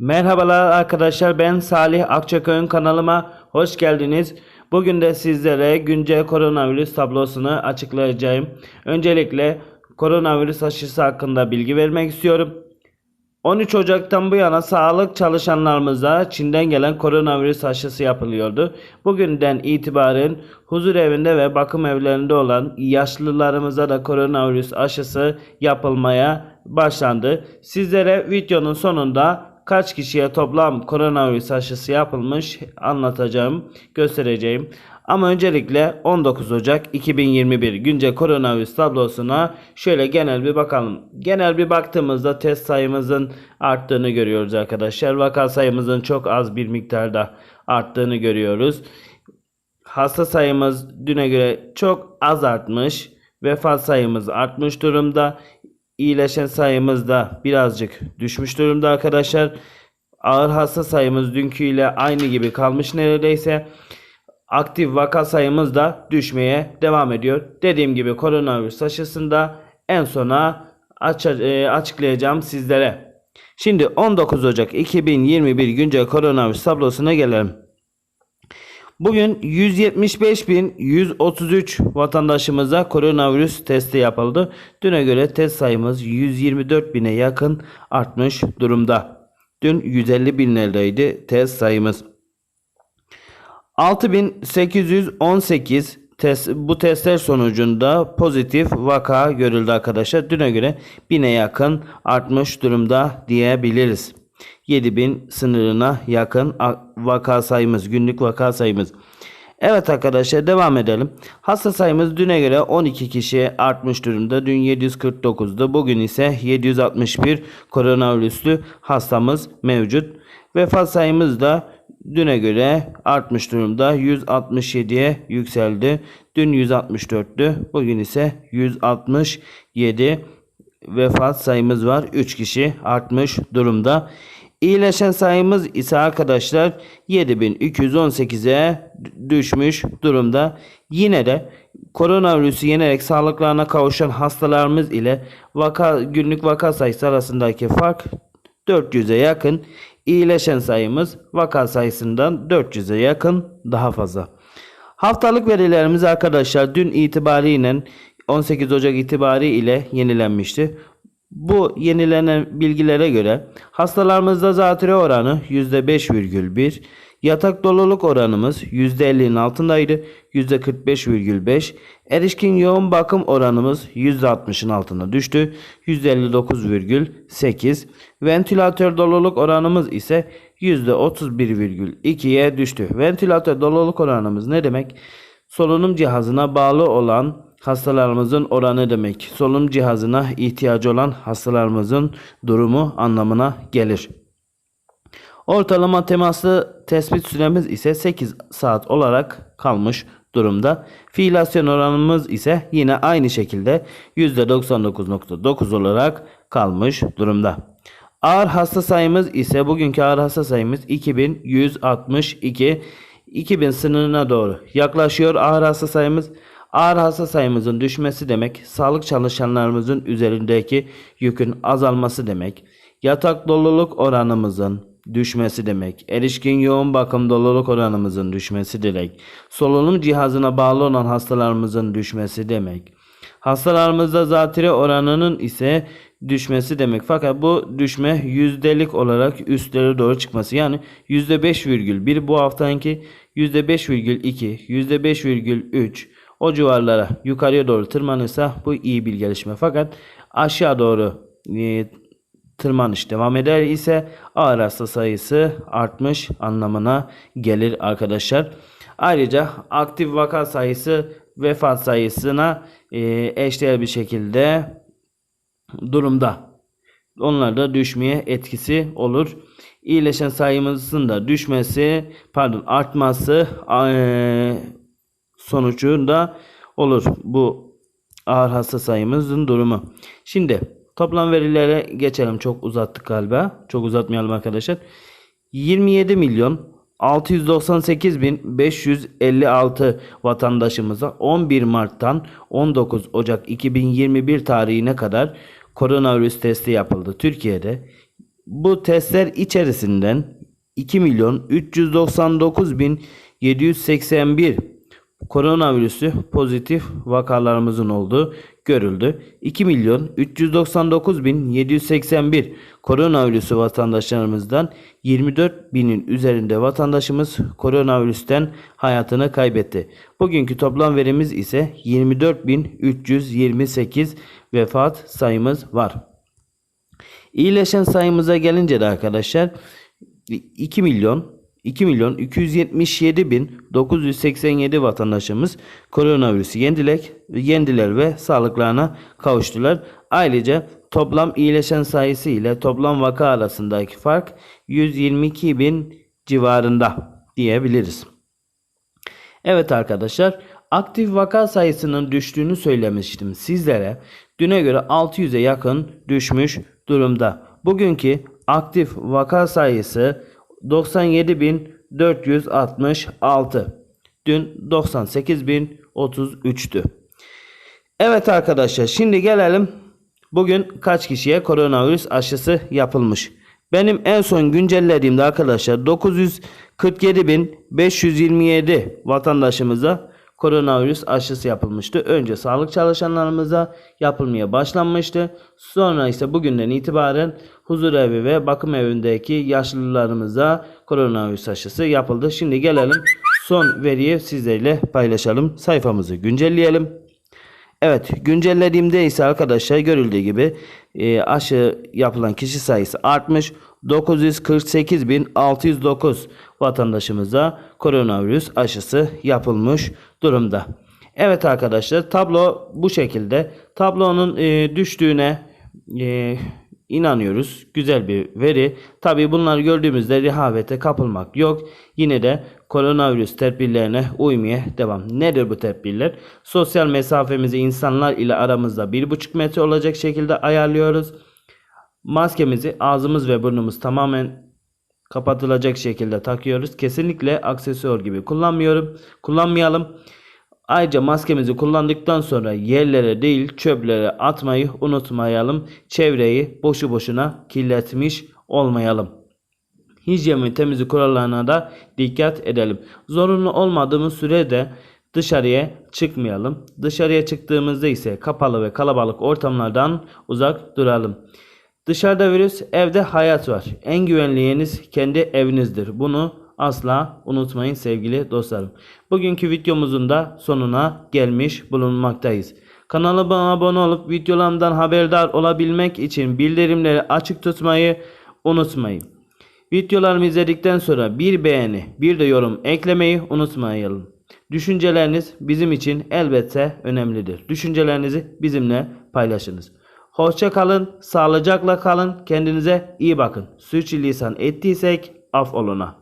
Merhabalar arkadaşlar ben Salih Akçaköy'ün kanalıma hoş geldiniz. Bugün de sizlere güncel koronavirüs tablosunu açıklayacağım. Öncelikle koronavirüs aşısı hakkında bilgi vermek istiyorum. 13 Ocak'tan bu yana sağlık çalışanlarımıza Çin'den gelen koronavirüs aşısı yapılıyordu. Bugünden itibaren huzur evinde ve bakım evlerinde olan yaşlılarımıza da koronavirüs aşısı yapılmaya başlandı. Sizlere videonun sonunda kaç kişiye toplam koronavirüs aşısı yapılmış anlatacağım, göstereceğim. Ama öncelikle 19 Ocak 2021 güncel koronavirüs tablosuna şöyle genel bir bakalım. Genel bir baktığımızda test sayımızın arttığını görüyoruz arkadaşlar. Vaka sayımızın çok az bir miktarda arttığını görüyoruz. Hasta sayımız düne göre çok az artmış. Vefat sayımız artmış durumda. İyileşen sayımız da birazcık düşmüş durumda arkadaşlar. Ağır hasta sayımız dünküyle aynı gibi kalmış neredeyse. Aktif vaka sayımız da düşmeye devam ediyor. Dediğim gibi koronavirüs aşısında en sona e, açıklayacağım sizlere. Şimdi 19 Ocak 2021 güncel koronavirüs tablosuna gelelim. Bugün 175.133 vatandaşımıza koronavirüs testi yapıldı. Düne göre test sayımız 124.000'e yakın artmış durumda. Dün 150 binlerdeydi test sayımız. 6818 test, bu testler sonucunda pozitif vaka görüldü arkadaşlar. Düne göre 1000'e yakın artmış durumda diyebiliriz. 7000 sınırına yakın vaka sayımız, günlük vaka sayımız. Evet arkadaşlar devam edelim. Hasta sayımız düne göre 12 kişiye artmış durumda. Dün 749'du. Bugün ise 761 koronavirüslü hastamız mevcut. Vefat sayımız da düne göre artmış durumda. 167'ye yükseldi. Dün 164'tü. Bugün ise 167 vefat sayımız var. 3 kişi artmış durumda. İyileşen sayımız ise arkadaşlar 7218'e düşmüş durumda. Yine de koronavirüsü yenerek sağlıklarına kavuşan hastalarımız ile vaka günlük vaka sayısı arasındaki fark 400'e yakın. İyileşen sayımız vaka sayısından 400'e yakın daha fazla. Haftalık verilerimiz arkadaşlar dün itibariyle 18 Ocak itibariyle yenilenmişti. Bu yenilenen bilgilere göre hastalarımızda zatürre oranı %5,1, yatak doluluk oranımız %50'nin altındaydı, %45,5, erişkin yoğun bakım oranımız %60'ın altına düştü, %59,8, ventilatör doluluk oranımız ise %31,2'ye düştü. Ventilatör doluluk oranımız ne demek? Solunum cihazına bağlı olan hastalarımızın oranı demek. Solunum cihazına ihtiyacı olan hastalarımızın durumu anlamına gelir. Ortalama temaslı tespit süremiz ise 8 saat olarak kalmış durumda. Fiilasyon oranımız ise yine aynı şekilde %99.9 olarak kalmış durumda. Ağır hasta sayımız ise bugünkü ağır hasta sayımız 2162 2000 sınırına doğru yaklaşıyor ağır hasta sayımız. Ağır hasta sayımızın düşmesi demek sağlık çalışanlarımızın üzerindeki yükün azalması demek. Yatak doluluk oranımızın düşmesi demek. Erişkin yoğun bakım doluluk oranımızın düşmesi demek. Solunum cihazına bağlı olan hastalarımızın düşmesi demek. Hastalarımızda zatürre oranının ise düşmesi demek. Fakat bu düşme yüzdelik olarak üstlere doğru çıkması. Yani %5,1 bu haftanki %5,2, %5,3 o civarlara yukarıya doğru tırmanırsa bu iyi bir gelişme. Fakat aşağı doğru e, tırmanış devam eder ise ağır hasta sayısı artmış anlamına gelir arkadaşlar. Ayrıca aktif vaka sayısı vefat sayısına e, eşdeğer bir şekilde durumda. Onlar da düşmeye etkisi olur. İyileşen sayımızın da düşmesi, pardon artması eee, sonucunda olur bu ağır hasta sayımızın durumu. Şimdi toplam verilere geçelim. Çok uzattık galiba. Çok uzatmayalım arkadaşlar. 27 milyon 698.556 vatandaşımıza 11 Mart'tan 19 Ocak 2021 tarihine kadar koronavirüs testi yapıldı. Türkiye'de Bu testler içerisinden 2 milyon 399 bin 781 koronavirüsü pozitif vakalarımızın olduğu görüldü. 2 milyon 399 bin 781 koronavirüsü vatandaşlarımızdan 24 binin üzerinde vatandaşımız koronavirüsten hayatını kaybetti. Bugünkü toplam verimiz ise 24 bin 328 vefat sayımız var. İyileşen sayımıza gelince de arkadaşlar 2 milyon 2 milyon 277 bin 987 vatandaşımız koronavirüsü yendiler, yendiler ve sağlıklarına kavuştular. Ayrıca toplam iyileşen sayısı ile toplam vaka arasındaki fark 122 bin civarında diyebiliriz. Evet arkadaşlar aktif vaka sayısının düştüğünü söylemiştim sizlere. Düne göre 600'e yakın düşmüş durumda. Bugünkü aktif vaka sayısı 97.466. Dün 98.033'tü. Evet arkadaşlar şimdi gelelim bugün kaç kişiye koronavirüs aşısı yapılmış. Benim en son güncellediğimde arkadaşlar 947.527 vatandaşımıza koronavirüs aşısı yapılmıştı. Önce sağlık çalışanlarımıza yapılmaya başlanmıştı. Sonra ise bugünden itibaren huzur evi ve bakım evindeki yaşlılarımıza koronavirüs aşısı yapıldı. Şimdi gelelim son veriyi sizlerle paylaşalım. Sayfamızı güncelleyelim. Evet güncellediğimde ise arkadaşlar görüldüğü gibi e, aşı yapılan kişi sayısı artmış. 948.609 vatandaşımıza koronavirüs aşısı yapılmış durumda. Evet arkadaşlar tablo bu şekilde. Tablonun e, düştüğüne e, inanıyoruz. Güzel bir veri. Tabi bunları gördüğümüzde rehavete kapılmak yok. Yine de koronavirüs tedbirlerine uymaya devam. Nedir bu tedbirler? Sosyal mesafemizi insanlar ile aramızda 1,5 metre olacak şekilde ayarlıyoruz. Maskemizi ağzımız ve burnumuz tamamen kapatılacak şekilde takıyoruz. Kesinlikle aksesuar gibi kullanmıyorum. Kullanmayalım. Ayrıca maskemizi kullandıktan sonra yerlere değil çöplere atmayı unutmayalım. Çevreyi boşu boşuna kirletmiş olmayalım. Hijyen ve temizlik kurallarına da dikkat edelim. Zorunlu olmadığımız sürede dışarıya çıkmayalım. Dışarıya çıktığımızda ise kapalı ve kalabalık ortamlardan uzak duralım. Dışarıda virüs, evde hayat var. En güvenli yeriniz kendi evinizdir. Bunu asla unutmayın sevgili dostlarım. Bugünkü videomuzun da sonuna gelmiş bulunmaktayız. Kanalıma abone olup videolarımdan haberdar olabilmek için bildirimleri açık tutmayı unutmayın. Videolarımı izledikten sonra bir beğeni, bir de yorum eklemeyi unutmayalım. Düşünceleriniz bizim için elbette önemlidir. Düşüncelerinizi bizimle paylaşınız. Hoşça kalın, sağlıcakla kalın, kendinize iyi bakın. Suçu lisan ettiysek affoluna.